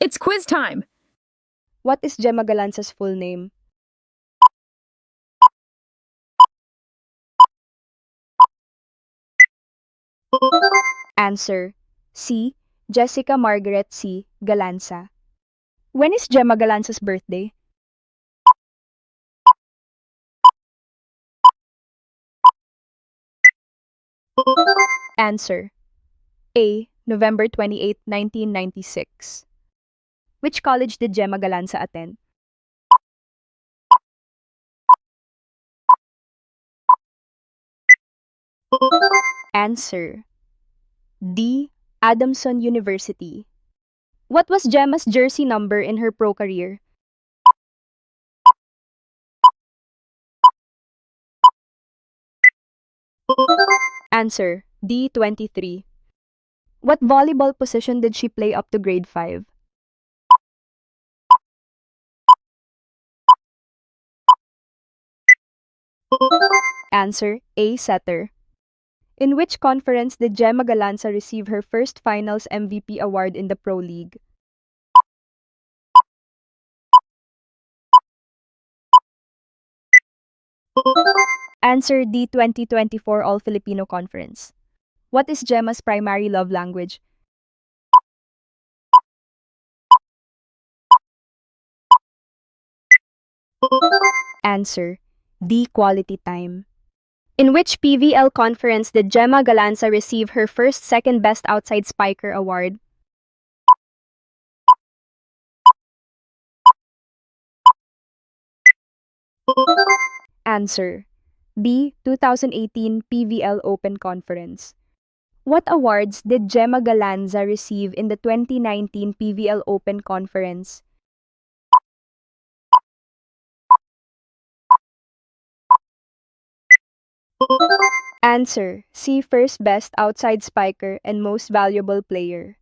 It's quiz time. What is Gemma Galanza's full name? Answer C. Jessica Margaret C. Galanza. When is Gemma Galanza's birthday? Answer A. November 28, 1996. Which college did Gemma Galanza attend? Answer D. Adamson University. What was Gemma's jersey number in her pro career? Answer D23. What volleyball position did she play up to grade 5? Answer A. Setter. In which conference did Gemma Galanza receive her first finals MVP award in the Pro League? Answer D. 2024 All Filipino Conference. What is Gemma's primary love language? Answer D. Quality time. In which PVL conference did Gemma Galanza receive her first second best outside spiker award? Answer B. 2018 PVL Open Conference. What awards did Gemma Galanza receive in the 2019 PVL Open Conference? Answer C. First best outside spiker and most valuable player.